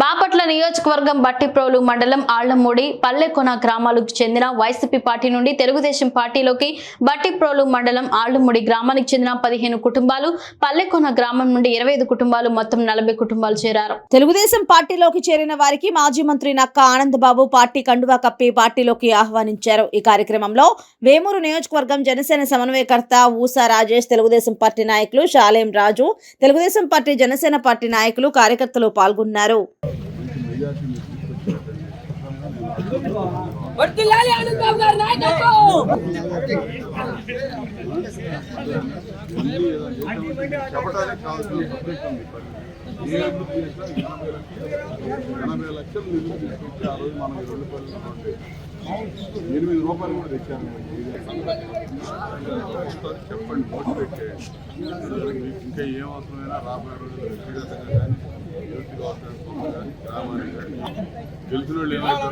বাপ బాపట్ల నియోజకవర్గం బట్టిప్రోలు మండలం ఆళ్ళమూడి పల్లెకొన గ్రామాలకు చెందిన వైసీపీ పార్టీ నుండి తెలుగుదేశం పార్టీలోకి బట్టిప్రోలు మండలం ఆళ్ళమూడి గ్రామానికి చెందిన పదిహేను కుటుంబాలు పల్లెకొన గ్రామం నుండి ఇరవై ఐదు కుటుంబాలు మొత్తం నలభై కుటుంబాలు చేరారు. తెలుగుదేశం పార్టీలోకి చేరిన వారికి మాజీ మంత్రి నక్క ఆనందబాబు పార్టీ కండువా కప్పి పార్టీలోకి ఆహ్వానించారు. ఈ కార్యక్రమంలో వేమూరు నియోజకవర్గం జనసేన సమన్వయకర్త ఊసా రాజేష్ తెలుగుదేశం పార్టీ నాయకులు షాలేం రాజు తెలుగుదేశం పార్టీ జనసేన పార్టీ నాయకులు కార్యకర్తలు పాల్గొన్నారు. వర్తిల్లాలి ఆనంద్ బాబు గారి నాయకత్వం. చెప్పడానికి కావాల్సిన ఉంది ఏ అభివృద్ధి చేసినా ఎనభై లక్షలు ఎనభై లక్షలు నిధులు తీసుకొచ్చి ఆ రోజు మనం రెండు పనులు ఎనిమిది రూపాయలు కూడా తెచ్చాను చెప్పండి మోటివేట్ చేయండి ఇంకా ఏం అవసరమైనా రాబోయే రోజుల్లో తెలిసిన వాళ్ళు ఏమైతే